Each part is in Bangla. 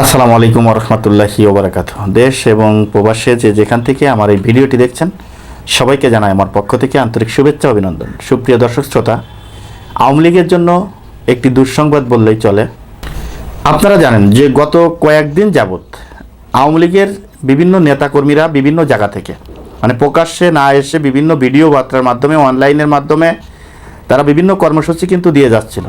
আসসালামু আলাইকুম রহমতুল্লাহি ওবরাকাত দেশ এবং প্রবাসে যে যেখান থেকে আমার এই ভিডিওটি দেখছেন, সবাইকে জানাই আমার পক্ষ থেকে আন্তরিক শুভেচ্ছা অভিনন্দন। সুপ্রিয় দর্শক শ্রোতা, আওয়ামী লীগের জন্য একটি দুঃসংবাদ বললেই চলে। আপনারা জানেন যে গত কয়েকদিন যাবৎ আওয়ামী লীগের বিভিন্ন নেতাকর্মীরা বিভিন্ন জায়গা থেকে মানে প্রকাশ্যে না এসে বিভিন্ন ভিডিও বার্তার মাধ্যমে, অনলাইনের মাধ্যমে তারা বিভিন্ন কর্মসূচি কিন্তু দিয়ে যাচ্ছিল।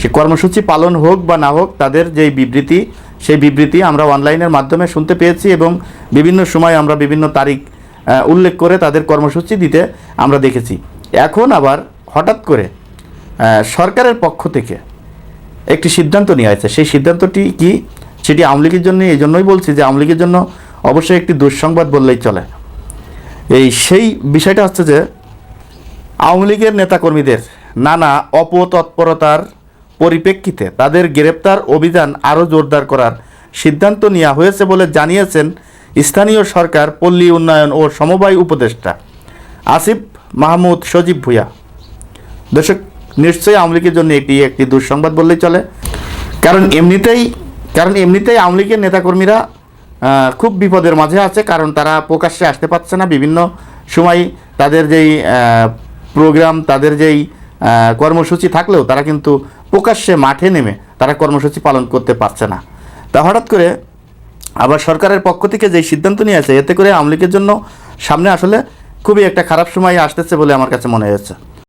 সে কর্মসূচি পালন হোক বা না হোক, তাদের যেই বিবৃতি সেই বিবৃতি আমরা অনলাইনের মাধ্যমে শুনতে পেয়েছি এবং বিভিন্ন সময় আমরা বিভিন্ন তারিখ উল্লেখ করে তাদের কর্মসূচি দিতে আমরা দেখেছি। এখন আবার হঠাৎ করে সরকারের পক্ষ থেকে একটি সিদ্ধান্ত নিয়ে আছে সেই সিদ্ধান্তটি কি? সেটি আওয়ামী লীগের জন্য এই জন্যই বলছি যে আওয়ামী লীগের জন্য অবশ্যই একটি দুঃসংবাদ বললেই চলে। এই সেই বিষয়টা হচ্ছে যে, আওয়ামী লীগের নেতাকর্মীদের নানা অপতৎপরতার পরিপ্রেক্ষিতে তাদের গ্রেপ্তার অভিযান আরও জোরদার করার সিদ্ধান্ত নেওয়া হয়েছে বলে জানিয়েছেন স্থানীয় সরকার, পল্লী উন্নয়ন ও সমবায় উপদেষ্টা আসিফ মাহমুদ সজীব ভুঁইয়া। দর্শক, নিশ্চয়ই আওয়ামী লীগের জন্য এটি একটি দুঃসংবাদ বললেই চলে। কারণ এমনিতেই কারণ এমনিতেই আওয়ামী লীগের নেতাকর্মীরা খুব বিপদের মাঝে আছে, কারণ তারা প্রকাশ্যে আসতে পারছে না। বিভিন্ন সময় তাদের যেই প্রোগ্রাম, তাদের যেই কর্মসূচি থাকলেও তারা কিন্তু প্রকাশ্যে মাঠে নেমে তারা কর্মসূচি পালন করতে পারছে না। তা হঠাৎ করে আবার সরকারের পক্ষ থেকে যেই সিদ্ধান্ত নিয়েছে এতে করে আওয়ামী লীগের জন্য সামনে আসলে খুবই একটা খারাপ সময় আসতেছে বলে আমার কাছে মনে হয়েছে।